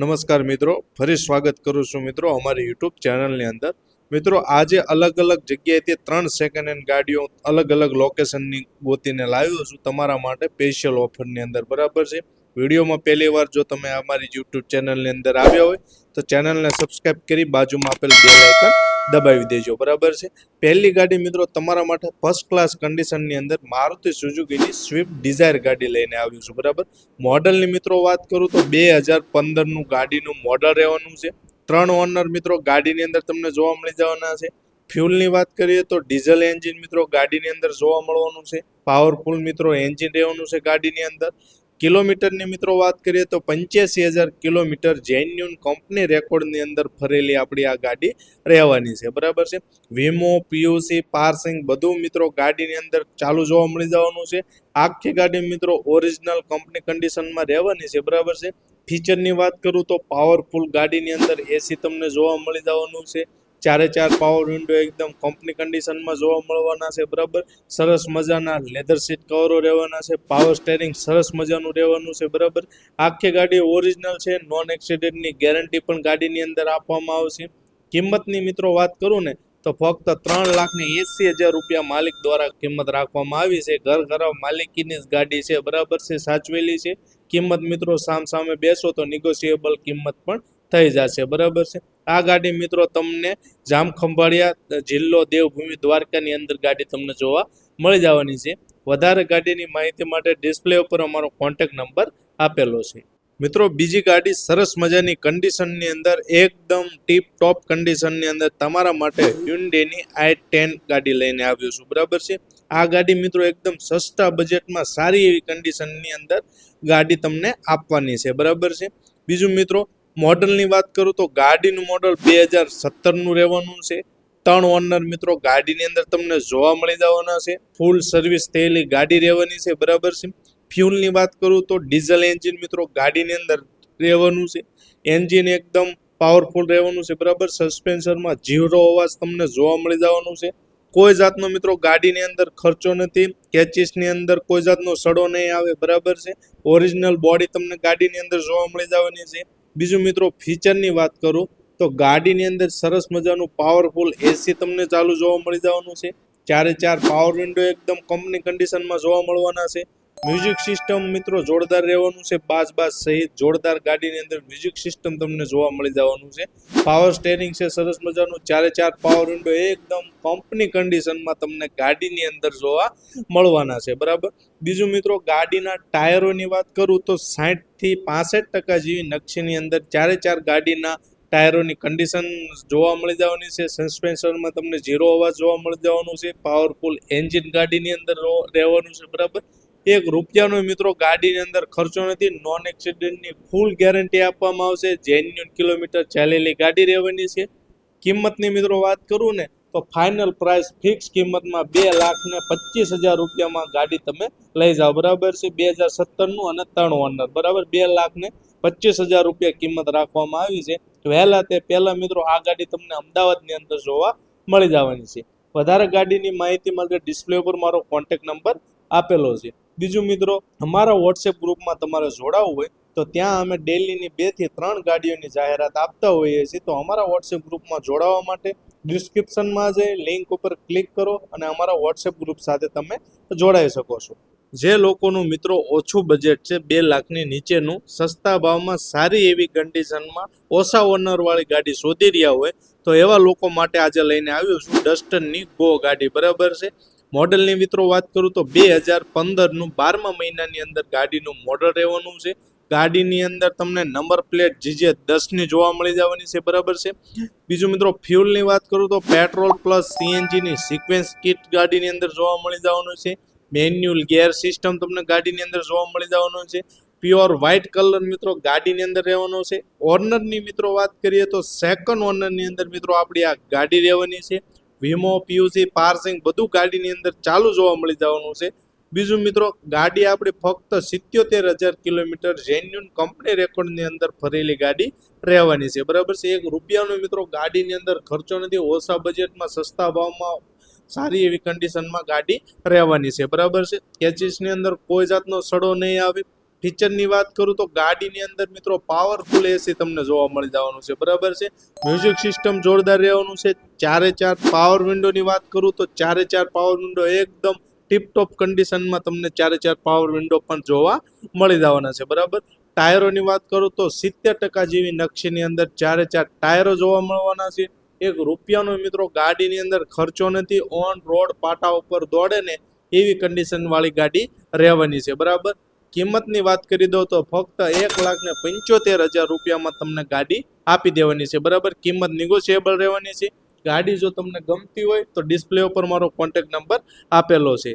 નમસ્કાર મિત્રો. ફરી સ્વાગત કરું છું મિત્રો અમારી યુટ્યુબ ચેનલની અંદર. મિત્રો, આજે અલગ અલગ જગ્યાએથી ત્રણ સેકન્ડ હેન્ડ ગાડીઓ અલગ અલગ લોકેશનની ગોતીને લાવ્યો છું. તમારા માટે સ્પેશિયલ ઓફરની અંદર. બરાબર છે? વિડીયોમાં પહેલી વાર જો તમે અમારી યુટ્યુબ ચેનલની અંદર આવ્યા હોય, તો ચેનલને સબસ્ક્રાઈબ કરી બાજુમાં આપેલ બે આઇકન દબાવી દેજો. બરાબર છે? પહેલી ગાડી મિત્રો તમારા માટે ફર્સ્ટ ક્લાસ કન્ડિશનની અંદર મારુતિ સુઝુકીની સ્વિફ્ટ ડિઝાયર ગાડી લઈને આવ્યું છું. બરાબર? મોડલની મિત્રો વાત કરું તો બે હજાર પંદરનું ગાડીનું મોડલ રહેવાનું છે. ત્રણ ઓનર મિત્રો ગાડીની અંદર તમને જોવા મળી જવાના છે. ફ્યુલની વાત કરીએ તો ડીઝલ એન્જિન મિત્રો ગાડીની અંદર જોવા મળવાનું છે. પાવરફુલ મિત્રો એન્જિન રહેવાનું છે ગાડીની અંદર. કિલોમીટરની મિત્રો વાત કરીએ તો પંચ્યાસી હજાર કિલોમીટર જેન્યુન કંપની રેકોર્ડની અંદર ફરેલી આપણી આ ગાડી રહેવાની છે. બરાબર છે? વીમો પીયુસી પાર્સિંગ બધું મિત્રો ગાડીની અંદર ચાલુ જોવા મળી જવાનું છે. આખી ગાડી મિત્રો ઓરિજિનલ કંપની કન્ડિશનમાં રહેવાની છે. બરાબર છે? ફીચરની વાત કરું તો પાવરફુલ ગાડીની અંદર એસી તમને જોવા મળી જવાનું છે. ચારે ચાર પાવર વિન્ડો એકદમ કંપની કન્ડિશનમાં જોવા મળવાના છે, બરાબર? સરસ મજાના લેધર સીટ કવરો રહેવાના છે પાવર સ્ટેરિંગ સરસ મજાનું રહેવાનું છે, બરાબર? આખી ગાડી ઓરિજિનલ છે નોન એક્સિડન્ટની ગેરંટી પણ ગાડીની અંદર આપવામાં આવશે. કિંમતની મિત્રો વાત કરું ને, તો ફક્ત ત્રણ લાખની એંસી હજાર રૂપિયા માલિક દ્વારા કિંમત રાખવામાં આવી છે. ઘર ઘર માલિકીની જ ગાડી છે, બરાબર છે, સાચવેલી છે. કિંમત મિત્રો સામ સામે બેસો તો નિગોશિયેબલ કિંમત પણ થઈ જશે, બરાબર છે? આ ગાડી મિત્રો તમને જામખંભાળિયા જિલ્લો દેવભૂમિ દ્વારકાની અંદર ગાડી તમને જોવા મળી જવાની છે. વધારે ગાડીની માહિતી માટે ડિસ્પ્લે ઉપર અમારો કોન્ટેક નંબર આપેલો છે. મિત્રો, બીજી ગાડી સરસ મજાની કન્ડિશનની અંદર, એકદમ ટીપ ટોપ કન્ડિશનની અંદર તમારા માટે હ્યુન્ડેની આઈ ટેન ગાડી લઈને આવ્યો છું. બરાબર છે? આ ગાડી મિત્રો એકદમ સસ્તા બજેટમાં સારી એવી કન્ડિશનની અંદર ગાડી તમને આપવાની છે. બરાબર છે? બીજું મિત્રો મોડલની વાત કરું તો ગાડીનું મોડલ બે હજાર સત્તરનું રહેવાનું છે. ત્રણ ઓનર મિત્રો ગાડીની અંદર તમને જોવા મળી જવાના છે. ફૂલ સર્વિસ થયેલી ગાડી રહેવાની છે, બરાબર છે. ફ્યુલની વાત કરું તો ડીઝલ એન્જિન મિત્રો ગાડીની અંદર રહેવાનું છે. એન્જિન એકદમ પાવરફુલ રહેવાનું છે, બરાબર. સસ્પેન્શનમાં ઝીરો અવાજ તમને જોવા મળી જવાનું છે. કોઈ જાતનો મિત્રો ગાડીની અંદર ખર્ચો નથી. કેચીસની અંદર કોઈ જાતનો સડો નહીં આવે, બરાબર છે. ઓરિજિનલ બોડી તમને ગાડીની અંદર જોવા મળી જવાની છે. બીજું મિત્રો ફીચરની વાત કરું, તો ગાડીની અંદર સરસ મજાનું પાવરફુલ એસી તમને ચાલુ જોવા મળી જવાનું છે. ચારે ચાર પાવર વિન્ડો એકદમ કંપની કન્ડિશનમાં જોવા મળવાના છે. મ્યુઝિક સિસ્ટમ મિત્રો જોરદાર રહેવાનું છે. બાસ બાસ સહિત જોરદાર ગાડીની અંદર મ્યુઝિક સિસ્ટમ તમને જોવા મળી જવાનું છે. પાવર સ્ટેરિંગ છે, સરસ મજાનું. ચારે ચાર પાવર વિન્ડો એકદમ કંપની કન્ડિશનમાં તમને ગાડીની અંદર જોવા મળવાના છે. બરાબર? બીજું મિત્રો, ગાડીના ટાયરોની વાત કરું તો સાહીઠથી પાસઠ ટકા જેવી નકશીની અંદર ચારે ચાર ગાડીના ટાયરોની કન્ડિશન જોવા મળી જવાની છે. સસ્પેન્શનમાં તમને ઝીરો અવાજ જોવા મળી જવાનું છે. પાવરફુલ એન્જિન ગાડીની અંદર રહેવાનું છે. બરાબર? એક રૂપિયાનો મિત્રો ગાડીની અંદર ખર્ચો નથી નોન એક્સિડન્ટની ફૂલ ગેરંટી આપવામાં આવશે. જેન્યુન કિલોમીટર ચાલેલી ગાડી રહેવાની છે. કિંમતની મિત્રો વાત કરું ને, તો ફાઇનલ પ્રાઇસ ફિક્સ કિંમતમાં બે લાખ ને પચીસ હજાર રૂપિયામાં ગાડી તમે લઈ જાઓ. બરાબર છે? બે હજાર સત્તરનું અને ત્રણ ઓનર. બરાબર? બે લાખ ને પચીસ હજાર રૂપિયા કિંમત રાખવામાં આવી છે. વહેલા તે પહેલા મિત્રો આ ગાડી તમને અમદાવાદની અંદર જોવા મળી જવાની છે. વધારે ગાડીની માહિતી માટે ડિસ્પ્લે ઉપર મારો કોન્ટેક નંબર આપેલો છે. બીજું મિત્રો, અમારા વોટ્સએપ ગ્રુપમાં તમારે જોડાવવું હોય તો ત્યાં અમે ડેલીની બેથી ત્રણ ગાડીઓની જાહેરાત આપતા હોઈએ છીએ. તો અમારા વોટ્સએપ ગ્રુપમાં જોડાવા માટે ડિસ્ક્રિપ્શનમાં જે લિંક ઉપર ક્લિક કરો અને અમારા વોટ્સએપ ગ્રુપ સાથે તમે જોડાઈ શકો છો. જે લોકોનું મિત્રો ઓછું બજેટ છે, બે લાખની નીચેનું, સસ્તા ભાવમાં સારી એવી કન્ડિશનમાં ઓછા ઓનરવાળી ગાડી શોધી રહ્યા હોય તો એવા લોકો માટે આજે લઈને આવ્યો છું ડસ્ટનની ગો ગાડી. બરાબર છે? મોડલની મિત્રો વાત કરું તો બે હજાર પંદરનું બારમા મહિનાની અંદર ગાડીનું મોડલ રહેવાનું છે. ગાડીની અંદર તમને નંબર પ્લેટ જીજે દસની જોવા મળી જવાની છે, બરાબર છે. બીજું મિત્રો ફ્યુલની વાત કરું તો પેટ્રોલ પ્લસ સીએનજીની સિક્વેન્સ કિટ ગાડીની અંદર જોવા મળી જવાનું છે. મેન્યુઅલ ગેર સિસ્ટમ તમને ગાડીની અંદર જોવા મળી જવાનું છે. પ્યોર વ્હાઇટ કલર મિત્રો ગાડીની અંદર રહેવાનો છે. ઓનરની મિત્રો વાત કરીએ તો સેકન્ડ ઓનરની અંદર મિત્રો આપણી આ ગાડી રહેવાની છે. વીમો પીયુસી પાર્સિંગ બધું ગાડીની અંદર ચાલુ જોવા મળી જવાનું છે. બીજું મિત્રો, ગાડી આપણે ફક્ત સિત્યોતેર હજાર કિલોમીટર જેન્યુન કંપની રેકોર્ડની અંદર ફરેલી ગાડી રહેવાની છે. બરાબર છે? એક રૂપિયાનો મિત્રો ગાડીની અંદર ખર્ચો નથી. ઓછા બજેટમાં સસ્તા ભાવમાં, સારી એવી કન્ડિશનમાં ગાડી રહેવાની છે. બરાબર છે? કેચીસની અંદર કોઈ જાતનો સડો નહીં આવે. ફીચરની વાત કરું તો ગાડીની અંદર મિત્રો પાવરફુલ એસી તમને જોવા મળી જવાનું છે. બરાબર છે? મ્યુઝિક સિસ્ટમ જોરદાર રહેવાનું છે. ચારે ચાર પાવર વિન્ડોની વાત કરું તો ચારે ચાર પાવર વિન્ડો એકદમ ટીપટોપ કન્ડિશનમાં તમને ચારે ચાર પાવર વિન્ડો પણ જોવા મળી જવાના છે. બરાબર? ટાયરોની વાત કરું તો સિત્તેર ટકા જેવી નકશીની અંદર ચારે ચાર ટાયરો જોવા મળવાના છે. એક રૂપિયાનો મિત્રો ગાડીની અંદર ખર્ચો નથી. ઓન રોડ પાટા ઉપર દોડે ને એવી કન્ડિશનવાળી ગાડી રહેવાની છે. બરાબર? કિંમતની વાત કરી દઉં તો ફક્ત એક લાખ ને પંચોતેર હજાર રૂપિયામાં તમને ગાડી આપી દેવાની છે. બરાબર? કિંમત નિગોશિયેબલ રહેવાની છે. ગાડી જો તમને ગમતી હોય તો ડિસ્પ્લે ઉપર મારો કોન્ટેક્ટ નંબર આપેલો છે.